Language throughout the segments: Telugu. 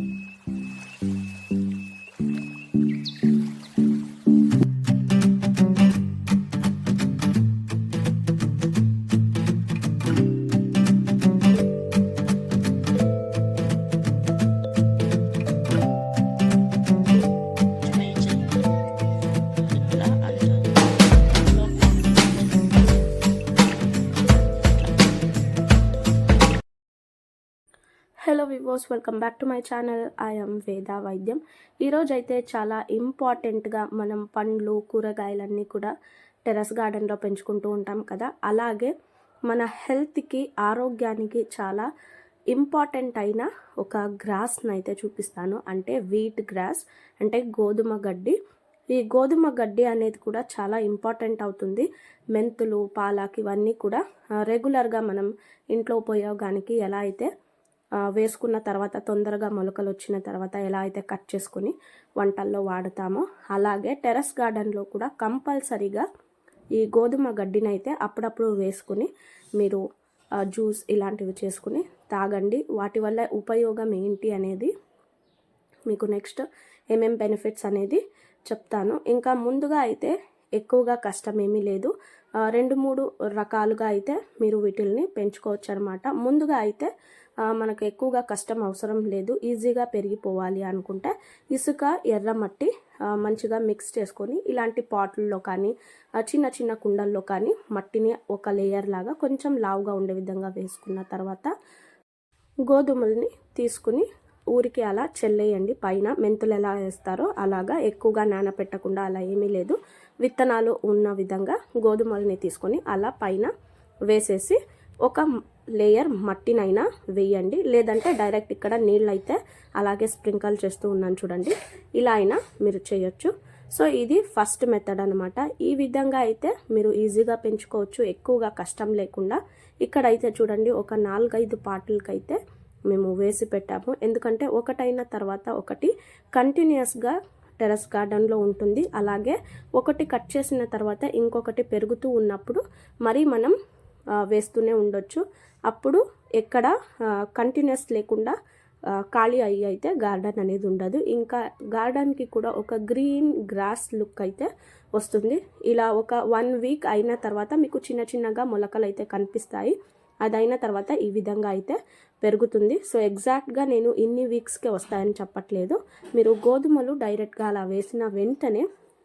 Mm-hmm. వివోస్ welcome back to my channel. I'm Veda Vaidyam. ఈరోజు అయితే చాలా ఇంపార్టెంట్గా మనం పండ్లు కూరగాయలన్నీ కూడా టెరస్ గార్డెన్లో పెంచుకుంటూ ఉంటాం కదా. అలాగే మన హెల్త్కి ఆరోగ్యానికి చాలా ఇంపార్టెంట్ అయిన ఒక గ్రాస్ని అయితే చూపిస్తాను. అంటే వీట్ గ్రాస్ అంటే గోధుమ గడ్డి. ఈ గోధుమ గడ్డి అనేది కూడా చాలా ఇంపార్టెంట్ అవుతుంది. మెంతులు పాలాక్ ఇవన్నీ కూడా రెగ్యులర్గా మనం ఇంట్లో ఉపయోగానికి ఎలా అయితే వేసుకున్న తర్వాత తొందరగా మొలకలు వచ్చిన తర్వాత ఎలా అయితే కట్ చేసుకుని వంటల్లో వాడతామో అలాగే టెరస్ గార్డెన్లో కూడా కంపల్సరీగా ఈ గోధుమ గడ్డినైతే అప్పుడప్పుడు వేసుకుని మీరు జ్యూస్ ఇలాంటివి చేసుకుని తాగండి. వాటి వల్ల ఉపయోగం ఏంటి అనేది మీకు నెక్స్ట్ ఏమేం బెనిఫిట్స్ అనేది చెప్తాను. ఇంకా ముందుగా అయితే ఎక్కువగా కష్టం ఏమీ లేదు రెండు మూడు రకాలుగా అయితే మీరు వీటిల్ని పెంచుకోవచ్చు అనమాట ముందుగా అయితే మనకు ఎక్కువగా కష్టం అవసరం లేదు ఈజీగా పెరిగిపోవాలి అనుకుంటే ఇసుక ఎర్రమట్టి మంచిగా మిక్స్ చేసుకొని ఇలాంటి పాట్లలో కానీ చిన్న చిన్న కుండల్లో కానీ మట్టిని ఒక లేయర్ లాగా కొంచెం లావుగా ఉండే విధంగా వేసుకున్న తర్వాత గోధుమల్ని తీసుకుని ఊరికి అలా చెల్లేయండి. పైన మెంతులు ఎలా వేస్తారో అలాగా ఎక్కువగా నానపెట్టకుండా అలా ఏమీ లేదు. విత్తనాలు ఉన్న విధంగా గోధుమల్ని తీసుకొని అలా పైన వేసేసి ఒక లేయర్ మట్టినైనా వేయండి. లేదంటే డైరెక్ట్ ఇక్కడ నీళ్ళు అయితే అలాగే స్ప్రింకల్ చేస్తూ ఉన్నాను చూడండి. ఇలా అయినా మీరు చేయొచ్చు. సో ఇది ఫస్ట్ మెథడ్ అనమాట ఈ విధంగా అయితే మీరు ఈజీగా పెంచుకోవచ్చు. ఎక్కువగా కష్టం లేకుండా ఇక్కడైతే చూడండి ఒక నాలుగైదు పాటలకైతే మేము వేసి పెట్టాము. ఎందుకంటే ఒకటైన తర్వాత ఒకటి కంటిన్యూస్గా టెరస్ గార్డెన్లో ఉంటుంది. అలాగే ఒకటి కట్ చేసిన తర్వాత ఇంకొకటి పెరుగుతూ ఉన్నప్పుడు మరి మనం వేస్తూనే ఉండొచ్చు. అప్పుడు ఎక్కడ కంటిన్యూస్ లేకుండా ఖాళీ అయ్యి అయితే గార్డెన్ అనేది ఉండదు. ఇంకా గార్డెన్కి కూడా ఒక గ్రీన్ గ్రాస్ లుక్ అయితే వస్తుంది. ఇలా ఒక వన్ వీక్ అయిన తర్వాత మీకు చిన్న చిన్నగా మొలకలు అయితే కనిపిస్తాయి. అదైన తర్వాత ఈ విధంగా అయితే పెరుగుతుంది. సో ఎగ్జాక్ట్గా నేను ఇన్ని వీక్స్కే వస్తాయని చెప్పట్లేదు. మీరు గోధుమలు డైరెక్ట్గా అలా వేసిన వెంటనే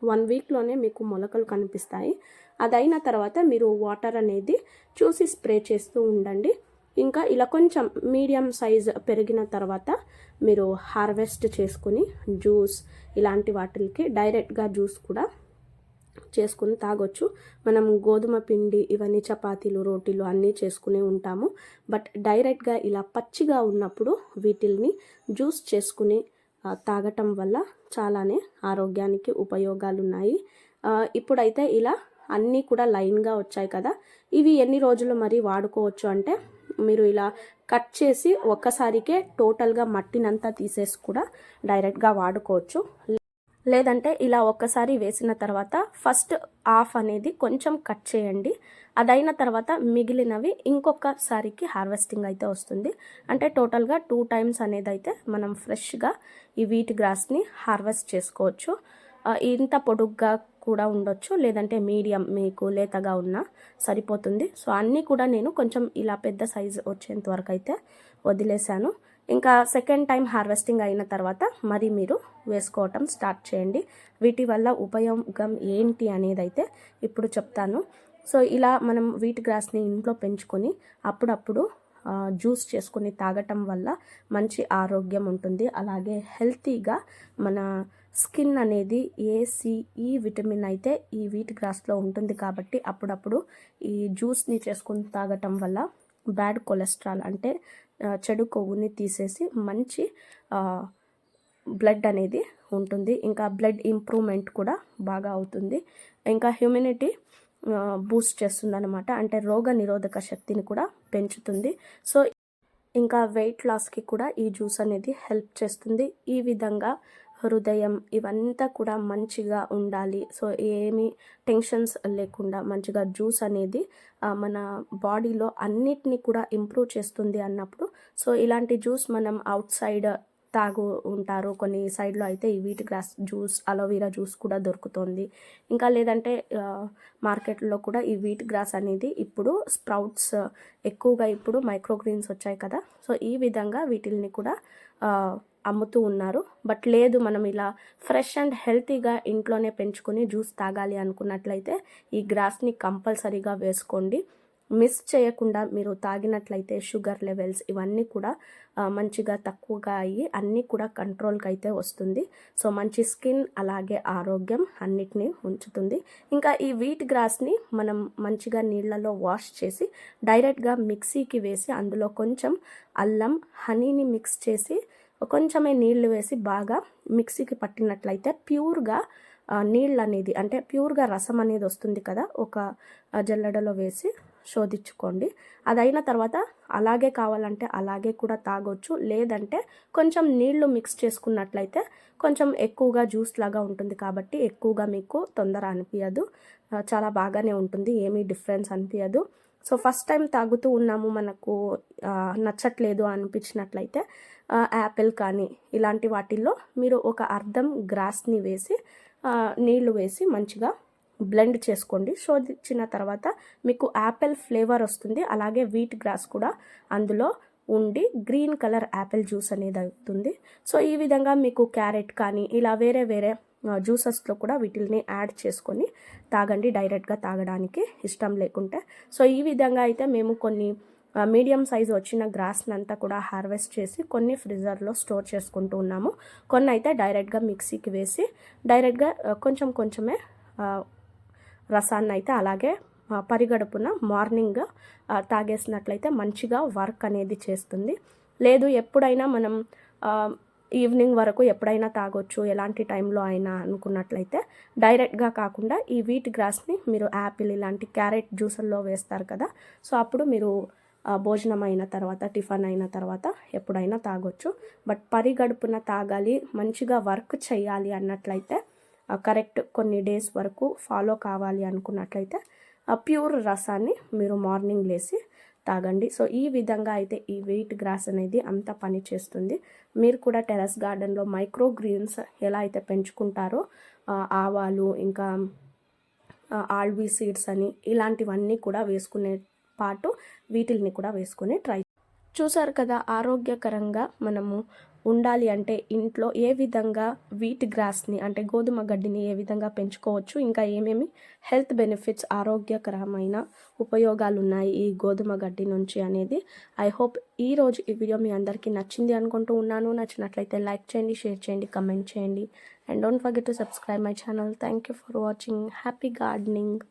వన్ వీక్లోనే మీకు మొలకలు కనిపిస్తాయి. అదైన తర్వాత మీరు వాటర్ అనేది చూసి స్ప్రే చేస్తూ ఉండండి. ఇంకా ఇలా కొంచెం మీడియం సైజ్ పెరిగిన తర్వాత మీరు హార్వెస్ట్ చేసుకుని జ్యూస్ ఇలాంటి వాటికి డైరెక్ట్గా జ్యూస్ కూడా చేసుకుని తాగొచ్చు. మనం గోధుమ పిండి ఇవన్నీ చపాతీలు రోటీలు అన్నీ చేసుకునే ఉంటాము. బట్ డైరెక్ట్గా ఇలా పచ్చిగా ఉన్నప్పుడు వీటిల్ని జ్యూస్ చేసుకుని తాగటం వల్ల చాలానే ఆరోగ్యానికి ఉపయోగాలు ఉన్నాయి ఇప్పుడైతే ఇలా అన్నీ కూడా లైన్గా వచ్చాయి కదా. ఇవి ఎన్ని రోజులు మరి వాడుకోవచ్చు అంటే మీరు ఇలా కట్ చేసి ఒక్కసారికే టోటల్గా మట్టినంతా తీసేసి కూడా డైరెక్ట్గా వాడుకోవచ్చు. లేదంటే ఇలా ఒక్కసారి వేసిన తర్వాత ఫస్ట్ ఆఫ్ అనేది కొంచెం కట్ చేయండి. అదైన తర్వాత మిగిలినవి ఇంకొకసారికి హార్వెస్టింగ్ అయితే వస్తుంది. అంటే టోటల్గా టూ టైమ్స్ అనేది అయితే మనం ఫ్రెష్గా ఈ వీట్ గ్రాస్ని హార్వెస్ట్ చేసుకోవచ్చు. ఇంత పొడుగ్గా కూడా ఉండొచ్చు లేదంటే మీడియం మీకు లేతగా ఉన్నా సరిపోతుంది. సో అన్నీ కూడా నేను కొంచెం ఇలా పెద్ద సైజు వచ్చేంత వరకు అయితే వదిలేశాను. ఇంకా సెకండ్ టైం హార్వెస్టింగ్ అయిన తర్వాత మరి మీరు వేసుకోవటం స్టార్ట్ చేయండి. వీటి వల్ల ఉపయోగం ఏంటి అనేది అయితే ఇప్పుడు చెప్తాను. సో ఇలా మనం వీట్ గ్రాస్ని ఇంట్లో పెంచుకొని అప్పుడప్పుడు జ్యూస్ చేసుకొని తాగటం వల్ల మంచి ఆరోగ్యం ఉంటుంది. అలాగే హెల్తీగా మన స్కిన్ అనేది ఏసీఈ విటమిన్ e అయితే ఈ వీట్ గ్రాస్లో ఉంటుంది కాబట్టి అప్పుడప్పుడు ఈ జ్యూస్ని చేసుకొని తాగటం వల్ల బ్యాడ్ కొలెస్ట్రాల్ అంటే చెడు కొవ్వుని తీసేసి మంచి బ్లడ్ అనేది ఉంటుంది. ఇంకా బ్లడ్ ఇంప్రూవ్మెంట్ కూడా బాగా అవుతుంది. ఇంకా హ్యూమినిటీ బూస్ట్ చేస్తుంది అనమాట అంటే రోగ నిరోధక శక్తిని కూడా పెంచుతుంది. సో ఇంకా వెయిట్ లాస్కి కూడా ఈ జ్యూస్ అనేది హెల్ప్ చేస్తుంది. ఈ విధంగా హృదయం ఇవంతా కూడా మంచిగా ఉండాలి. సో ఏమీ టెన్షన్స్ లేకుండా మంచిగా జ్యూస్ అనేది మన బాడీలో అన్నిటినీ కూడా ఇంప్రూవ్ చేస్తుంది అన్నప్పుడు. సో ఇలాంటి జ్యూస్ మనం అవుట్ సైడ్ తాగు ఉంటారు. కొన్ని సైడ్లో అయితే ఈ wheat grass juice aloe vera juice కూడా దొరుకుతుంది. ఇంకా లేదంటే మార్కెట్లో కూడా ఈ వీట్ గ్రాస్ అనేది ఇప్పుడు స్ప్రౌట్స్ ఎక్కువగా ఇప్పుడు మైక్రోగ్రీన్స్ వచ్చాయి కదా. సో ఈ విధంగా వీటిల్ని కూడా అమ్ముతూ ఉన్నారు. బట్ లేదు మనం ఇలా ఫ్రెష్ అండ్ హెల్తీగా ఇంట్లోనే పెంచుకొని జ్యూస్ తాగాలి అనుకున్నట్లయితే ఈ గ్రాస్ని కంపల్సరీగా వేసుకోండి. మిస్ చేయకుండా మీరు తాగినట్లయితే షుగర్ లెవెల్స్ ఇవన్నీ కూడా మంచిగా తక్కువగా అయ్యి అన్నీ కూడా కంట్రోల్కి అయితే వస్తుంది. సో మంచి స్కిన్ అలాగే ఆరోగ్యం అన్నిటినీ ఉంచుతుంది. ఇంకా ఈ వీట్ గ్రాస్ని మనం మంచిగా నీళ్ళలో వాష్ చేసి డైరెక్ట్గా మిక్సీకి వేసి అందులో కొంచెం అల్లం హనీని మిక్స్ చేసి కొంచెమే నీళ్ళు వేసి బాగా మిక్సీకి పట్టినట్లయితే ప్యూర్గా నీళ్ళు అనేది అంటే ప్యూర్గా రసం అనేది వస్తుంది కదా ఒక జల్లెడలో వేసి శోధించుకోండి. అది అయిన తర్వాత అలాగే కావాలంటే అలాగే కూడా తాగొచ్చు లేదంటే కొంచెం నీళ్ళు మిక్స్ చేసుకున్నట్లయితే కొంచెం ఎక్కువగా జ్యూస్ లాగా ఉంటుంది కాబట్టి ఎక్కువగా మీకు తొందర అనిపించదు చాలా బాగానే ఉంటుంది ఏమీ డిఫరెన్స్ అనిపించదు సో ఫస్ట్ టైం తాగుతూ ఉన్నాము మనకు నచ్చట్లేదు అనిపించినట్లయితే యాపిల్ కానీ ఇలాంటి వాటిల్లో మీరు ఒక అర్ధం గ్రాస్ని వేసి నీళ్ళు వేసి మంచిగా బ్లెండ్ చేసుకోండి. శోధించిన తర్వాత మీకు యాపిల్ ఫ్లేవర్ వస్తుంది. అలాగే వీట్ గ్రాస్ కూడా అందులో ఉండి గ్రీన్ కలర్ యాపిల్ జ్యూస్ అనేది అవుతుంది. సో ఈ విధంగా మీకు క్యారెట్ కానీ ఇలా వేరే వేరే జ్యూసెస్లో కూడా వీటిల్ని యాడ్ చేసుకొని తాగండి డైరెక్ట్గా తాగడానికి ఇష్టం లేకుంటే. సో ఈ విధంగా అయితే మేము కొన్ని మీడియం సైజ్ వచ్చిన గ్రాస్ని అంతా కూడా హార్వెస్ట్ చేసి కొన్ని ఫ్రిజర్లో స్టోర్ చేసుకుంటూ ఉన్నాము. కొన్ని అయితే డైరెక్ట్గా మిక్సీకి వేసి డైరెక్ట్గా కొంచెం కొంచెమే రసాన్ని అయితే అలాగే పరిగడుపున మార్నింగ్ తాగేసినట్లయితే మంచిగా వర్క్ అనేది చేస్తుంది. లేదు ఎప్పుడైనా మనం ఈవినింగ్ వరకు ఎప్పుడైనా తాగొచ్చు ఎలాంటి టైంలో అయినా అనుకున్నట్లయితే డైరెక్ట్గా కాకుండా ఈ వీట్ గ్రాస్ని మీరు యాపిల్ ఇలాంటి క్యారెట్ జ్యూసుల్లో వేస్తారు కదా సో అప్పుడు మీరు భోజనం అయిన తర్వాత టిఫిన్ అయిన తర్వాత ఎప్పుడైనా తాగొచ్చు. బట్ పరిగడుపున తాగాలి మంచిగా వర్క్ చేయాలి అన్నట్లయితే కరెక్ట్ కొన్ని డేస్ వరకు ఫాలో కావాలి అనుకున్నట్లయితే ఆ ప్యూర్ రసాన్ని మీరు మార్నింగ్ లేసి తాగండి. సో ఈ విధంగా అయితే ఈ వెయిట్ గ్రాస్ అనేది అంత పని చేస్తుంది. మీరు కూడా టెరస్ గార్డెన్లో మైక్రో గ్రీన్స్ ఎలా అయితే పెంచుకుంటారో ఆవాలు ఇంకా ఆల్వీ సీడ్స్ అని ఇలాంటివన్నీ కూడా వేసుకునే పాటు వీటిల్ని కూడా వేసుకుని ట్రై చూసారు కదా ఆరోగ్యకరంగా మనము ఉండాలి అంటే ఇంట్లో ఏ విధంగా వీట్ గ్రాస్ని అంటే గోధుమ గడ్డిని ఏ విధంగా పెంచుకోవచ్చు ఇంకా ఏమేమి హెల్త్ బెనిఫిట్స్ ఆరోగ్యకరమైన ఉపయోగాలు ఉన్నాయి ఈ గోధుమ గడ్డి నుంచి అనేది. ఐ హోప్ ఈ రోజు ఈ వీడియో మీ అందరికీ నచ్చింది అనుకుంటూ ఉన్నాను. నచ్చినట్లయితే లైక్ చేయండి షేర్ చేయండి కమెంట్ చేయండి. And don't forget to subscribe my channel. Thank you for watching. Happy gardening.